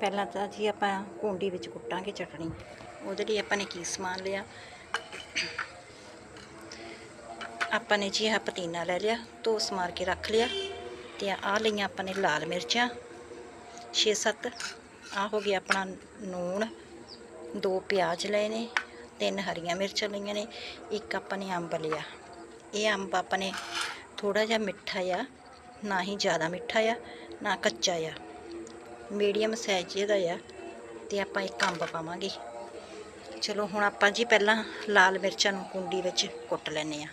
ਪਹਿਲਾਂ ਤਾਂ ਜੀ ਆਪਾਂ ਕੁੰਡੀ ਵਿੱਚ ਕੁੱਟਾਂਗੇ ਚਟਣੀ। ਉਹਦੇ ਲਈ ਆਪਾਂ ਨੇ ਕੀ ਸਮਾਨ ਲਿਆ? ਆਪਾਂ ਨੇ ਜੀ ਆਹ ਪਤੀਨਾ ਲੈ ਲਿਆ ਧੋ ਸਮਾਰ ਕੇ ਰੱਖ ਲਿਆ ਤੇ ਆਹ ਲਈਆਂ ਆਪਾਂ ਨੇ ਲਾਲ ਮਿਰਚਾਂ 6-7 ਆਹ ਹੋ ਗਿਆ ਆਪਣਾ ਨੂਣ, ਦੋ ਪਿਆਜ਼ ਲਏ ਨੇ, ਤਿੰਨ ਹਰੀਆਂ ਮਿਰਚਾਂ ਲਈਆਂ ਨੇ, ਇੱਕ ਆਪਾਂ ਨੇ ਅੰਬ ਲਿਆ। ਇਹ ਅੰਬ ਆਪਾਂ ਨੇ ਥੋੜਾ ਜਿਹਾ ਮਿੱਠਾ ਆ, ਨਾ ਹੀ ਜ਼ਿਆਦਾ ਮਿੱਠਾ ਆ, ਨਾ ਕੱਚਾ ਆ। ਮੀਡੀਅਮ ਸਾਈਜ਼ ਇਹਦਾ ਆ ਤੇ ਆਪਾਂ ਇੱਕ ਅੰਬ ਪਾਵਾਂਗੇ। ਚਲੋ ਹੁਣ ਆਪਾਂ ਜੀ ਪਹਿਲਾਂ ਲਾਲ ਮਿਰਚਾਂ ਨੂੰ ਕੁੰਡੀ ਵਿੱਚ ਕੁੱਟ ਲੈਨੇ ਆ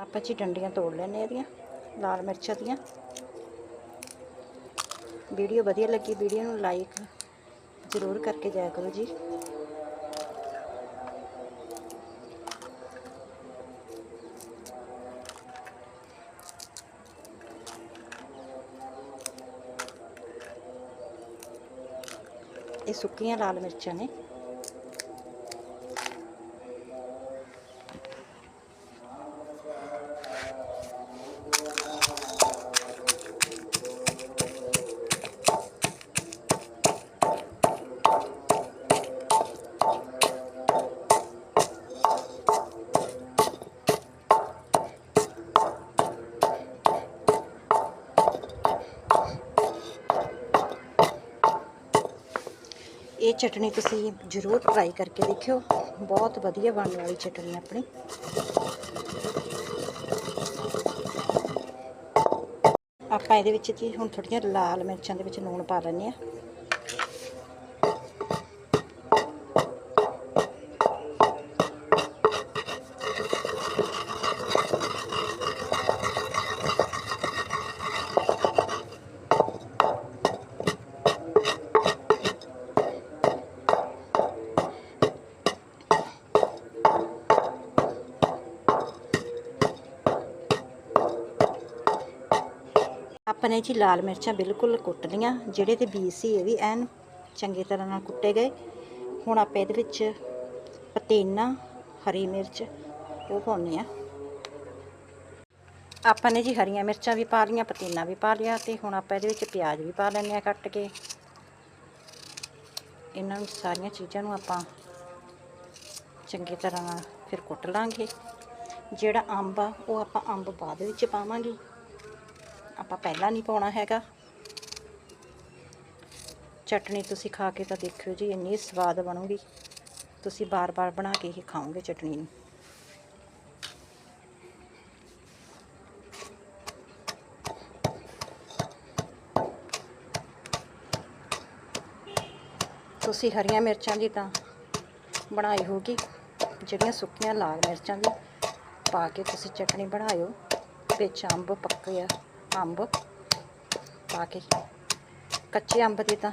ਆਪਾਂ ਜੀ ਡੰਡੀਆਂ ਤੋੜ ਲੈਨੇ ਇਹਦੀਆਂ, ਲਾਲ ਮਿਰਚਾਂ ਦੀਆਂ। ਵੀਡੀਓ ਵਧੀਆ ਲੱਗੀ, ਵੀਡੀਓ ਨੂੰ ਲਾਈਕ ਜ਼ਰੂਰ ਕਰਕੇ ਜਾਇਆ ਕਰੋ ਜੀ। ਸੁੱਕੀਆਂ ਲਾਲ ਮਿਰਚਾਂ ਨੇ। ਇਹ ਚਟਣੀ ਤੁਸੀਂ ਜ਼ਰੂਰ ਟਰਾਈ ਕਰਕੇ ਦੇਖਿਓ। ਬਹੁਤ ਵਧੀਆ ਬਣਨ ਵਾਲੀ ਚਟਣੀ ਆਪਣੀ। ਆਪਾਂ ਇਹਦੇ ਵਿੱਚ ਜੀ ਹੁਣ ਥੋੜ੍ਹੀਆਂ ਲਾਲ ਮਿਰਚਾਂ ਦੇ ਵਿੱਚ ਲੂਣ ਪਾ ਲੈਂਦੇ ਆ ਆਪਾਂ ਨੇ ਜੀ ਲਾਲ ਮਿਰਚਾਂ ਬਿਲਕੁਲ ਕੁੱਟ ਲਈਆਂ ਜਿਹੜੇ ਤੇ ਬੀਜ ਸੀ ਇਹ ਵੀ ਐਨ ਚੰਗੀ ਤਰ੍ਹਾਂ ਨਾਲ ਕੁੱਟੇ ਗਏ। ਹੁਣ ਆਪਾਂ ਇਹਦੇ ਵਿੱਚ ਪਤੀਨਾ, ਹਰੀ ਮਿਰਚ, ਉਹ ਪਾਉਂਦੇ ਆ ਆਪਾਂ ਨੇ ਜੀ ਹਰੀਆਂ ਮਿਰਚਾਂ ਵੀ ਪਾ ਲਈਆਂ ਪਤੀਨਾ ਵੀ ਪਾ ਲਿਆ ਤੇ ਹੁਣ ਆਪਾਂ ਇਹਦੇ ਵਿੱਚ ਪਿਆਜ਼ ਵੀ ਪਾ ਲੈਂਦੇ ਆ ਕੱਟ ਕੇ। ਇਹਨਾਂ ਨੂੰ ਸਾਰੀਆਂ ਚੀਜ਼ਾਂ ਨੂੰ ਆਪਾਂ ਚੰਗੀ ਤਰ੍ਹਾਂ ਨਾਲ ਫਿਰ ਕੁੱਟ ਲਾਂਗੇ। ਜਿਹੜਾ ਅੰਬ ਆ, ਉਹ ਆਪਾਂ ਅੰਬ ਬਾਅਦ ਵਿੱਚ ਪਾਵਾਂਗੇ। ਆਪਾਂ ਪਹਿਲਾਂ ਨਹੀਂ ਪਾਉਣਾ ਹੈਗਾ। ਚਟਣੀ ਤੁਸੀਂ ਖਾ ਕੇ ਤਾਂ ਦੇਖਿਓ ਜੀ, ਇੰਨੀ ਸਵਾਦ ਬਣੂਗੀ। ਤੁਸੀਂ ਬਾਰ-ਬਾਰ ਬਣਾ ਕੇ ਹੀ ਖਾਓਗੇ ਚਟਨੀ ਨੂੰ। ਤੁਸੀਂ ਹਰੀਆਂ ਮਿਰਚਾਂ ਦੀ ਤਾਂ ਬਣਾਈ ਹੋਗੀ ਜਿਹੜੀਆਂ ਸੁੱਕੀਆਂ ਲਾਲ ਮਿਰਚਾਂ ਦੀ। ਪਾ ਕੇ ਤੁਸੀਂ ਚਟਨੀ ਬਣਾਇਓ, ਵਿੱਚ ਅੰਬ ਪੱਕੇ ਆ। ਅੰਬ। ਪਾ ਕੇ। ਕੱਚੇ ਅੰਬ ਦੇ ਤਾਂ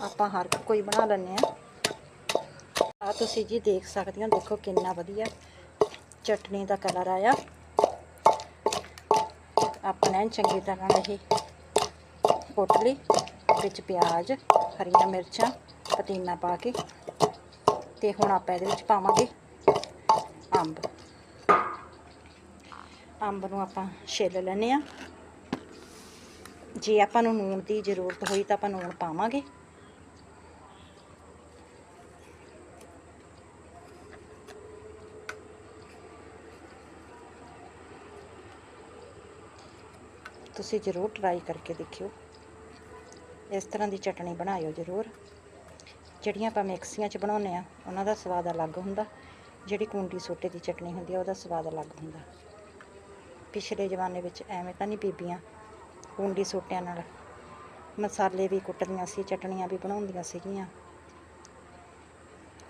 ਆਪਾਂ ਹਰ ਕੋਈ ਬਣਾ ਲੈਂਦੇ ਆ ਆ ਤੁਸੀਂ ਜੀ ਦੇਖ ਸਕਦੇ ਹੋ, ਦੇਖੋ ਕਿੰਨਾ ਵਧੀਆ ਚਟਨੀ ਦਾ ਕਲਰ ਆਇਆ। ਆਪਾਂ ਚੰਗੀ ਤਰ੍ਹਾਂ ਇਹ ਕੁੱਟ ਲਈ ਵਿੱਚ ਪਿਆਜ਼, ਹਰੀਆਂ ਮਿਰਚਾਂ, ਪਤੀਨਾ ਪਾ ਕੇ ਤੇ ਹੁਣ ਆਪਾਂ ਇਹਦੇ ਵਿੱਚ ਪਾਵਾਂਗੇ ਅੰਬ। ਅੰਬ ਨੂੰ ਆਪਾਂ ਛਿੱਲ ਲੈਨੇ ਆ ਜੇ ਆਪਾਂ ਨੂੰ ਨੂਣ ਦੀ ਜ਼ਰੂਰਤ ਹੋਈ ਤਾਂ ਆਪਾਂ ਨੂਣ ਪਾਵਾਂਗੇ। ਤੁਸੀਂ ਜ਼ਰੂਰ ਟਰਾਈ ਕਰਕੇ ਦੇਖਿਓ। ਇਸ ਤਰ੍ਹਾਂ ਦੀ ਚਟਣੀ ਬਣਾਇਓ ਜ਼ਰੂਰ। ਜਿਹੜੀਆਂ ਆਪਾਂ ਮਿਕਸੀਆਂ 'ਚ ਬਣਾਉਂਦੇ ਆ ਉਹਨਾਂ ਦਾ ਸਵਾਦ ਅਲੱਗ ਹੁੰਦਾ। ਜਿਹੜੀ ਕੁੰਡੀ ਸੋਟੇ ਦੀ ਚਟਣੀ ਹੁੰਦੀ ਆ, ਉਹਦਾ ਸਵਾਦ ਅਲੱਗ ਹੁੰਦਾ। ਪਿਛਲੇ ਜ਼ਮਾਨੇ ਵਿੱਚ ਐਵੇਂ ਤਾਂ ਨਹੀਂ ਬੀਬੀਆਂ ਕੁੰਡੀ ਸੋਟਿਆਂ ਨਾਲ। ਮਸਾਲੇ ਵੀ ਕੁੱਟਦੀਆਂ ਸੀ, ਚਟਣੀਆਂ ਵੀ ਬਣਾਉਂਦੀਆਂ ਸੀਗੀਆਂ।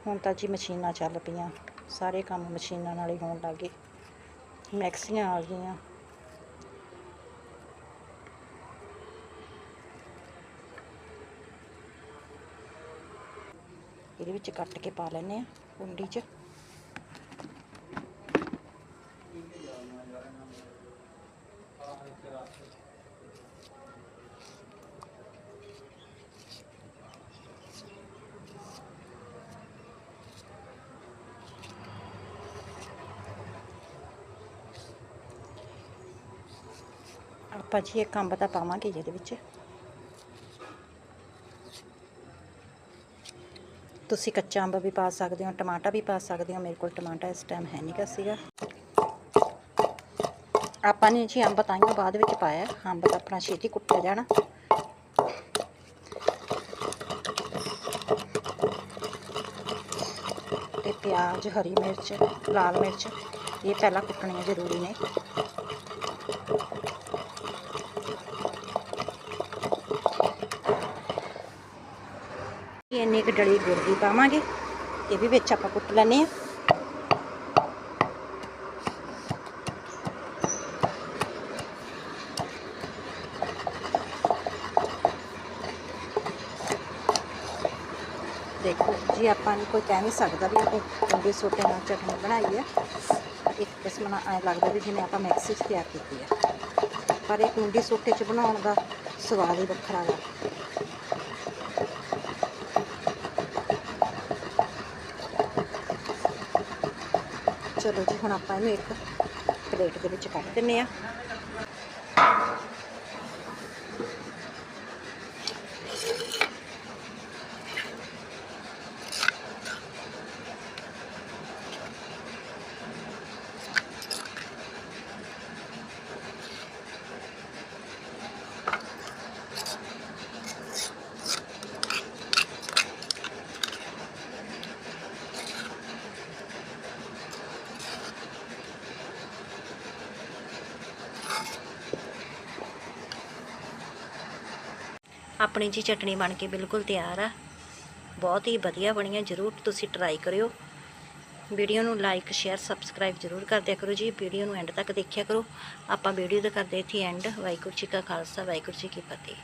ਹੁਣ ਤਾਂ ਜੀ ਮਸ਼ੀਨਾਂ ਚੱਲ ਪਈਆਂ। ਸਾਰੇ ਕੰਮ ਮਸ਼ੀਨਾਂ ਨਾਲ ਹੀ ਹੋਣ ਲੱਗੇ ਮਿਕਸੀਆਂ ਆ ਗਈਆਂ। ਇਹਦੇ ਵਿੱਚ ਕੱਟ ਕੇ ਪਾ ਲੈਨੇ ਆ ਕੁੰਡੀ 'ਚ। ਆਪਾਂ ਜੀ ਇੱਕ ਅੰਬ ਤਾਂ ਪਾਵਾਂਗੇ ਜਿਹਦੇ ਵਿੱਚ। ਤੁਸੀਂ ਕੱਚਾ ਅੰਬ ਵੀ ਪਾ ਸਕਦੇ ਹੋ, ਟਮਾਟਾ ਵੀ ਪਾ ਸਕਦੇ ਹੋ, ਮੇਰੇ ਕੋਲ ਟਮਾਟਾ ਇਸ ਟਾਈਮ ਹੈ ਨਹੀਂ ਨਹੀਂਗਾ ਸੀਗਾ। ਆਪਾਂ ਨੇ ਜੀ ਅੰਬ ਤਾਈਓ ਬਾਅਦ ਵਿੱਚ ਪਾਇਆ, ਅੰਬ ਤਾਂ ਆਪਣਾ ਛੇਤੀ ਕੁੱਟਿਆ ਜਾਣਾ। ਤੇ ਪਿਆਜ਼, ਹਰੀ ਮਿਰਚ, ਲਾਲ ਮਿਰਚ, ਇਹ ਪਹਿਲਾਂ ਕੁੱਟਣੀਆਂ ਜ਼ਰੂਰੀ ਨੇ। ਇੰਨੀ ਇੱਕ ਡਲੀ ਗੁੜ ਦੀ ਪਾਵਾਂਗੇ, ਇਹ ਵੀ ਵਿੱਚ ਆਪਾਂ ਕੁੱਟ ਲੈਣੇ ਆ ਦੇਖੋ ਜੀ, ਆਪਾਂ ਨੂੰ ਕੋਈ ਕਹਿ ਨਹੀਂ ਸਕਦਾ ਵੀ ਆਪਾਂ ਕੁੰਡੇ ਸੋਟੇ ਨਾਲ ਚਟਨੀ ਬਣਾਈ ਹੈ। ਇੱਕ ਕਿਸਮ ਨਾਲ ਐਂ ਲੱਗਦਾ ਵੀ ਜਿਵੇਂ ਆਪਾਂ ਮਿਕਸੀ 'ਚ ਤਿਆਰ ਕੀਤੀ ਹੈ। ਪਰ ਇਹ ਕੁੰਡੀ ਸੋਟੇ 'ਚ ਬਣਾਉਣ ਦਾ ਸਵਾਦ ਹੀ ਵੱਖਰਾ ਵਾ ਚਲੋ ਜੀ ਹੁਣ ਆਪਾਂ ਇਹਨੂੰ ਇੱਕ ਪਲੇਟ ਦੇ ਵਿੱਚ ਕੱਢ ਦਿੰਨੇ ਆ ਆਪਣੀ ਜੀ ਚਟਣੀ ਬਣ ਕੇ ਬਿਲਕੁਲ ਤਿਆਰ ਆ। ਬਹੁਤ ਹੀ ਵਧੀਆ ਬਣੀ ਬਣੀਆਂ, ਜਰੂਰ ਤੁਸੀਂ ਟਰਾਈ ਕਰਿਓ। ਵੀਡੀਓ ਨੂੰ ਲਾਈਕ ਸ਼ੇਅਰ ਸਬਸਕ੍ਰਾਈਬ ਜਰੂਰ ਕਰ ਦਿਆ ਕਰੋ ਜੀ। ਵੀਡੀਓ ਨੂੰ ਐਂਡ ਤੱਕ ਦੇਖਿਆ ਕਰੋ। ਆਪਾਂ ਵੀਡੀਓ ਦਾ ਕਰਦੇ ਇੱਥੇ ਐਂਡ ਵਾਹਿਗੁਰੂ ਜੀ ਕਾ ਖਾਲਸਾ, ਵਾਹਿਗੁਰੂ ਜੀ ਕੀ ਫਤਿਹ।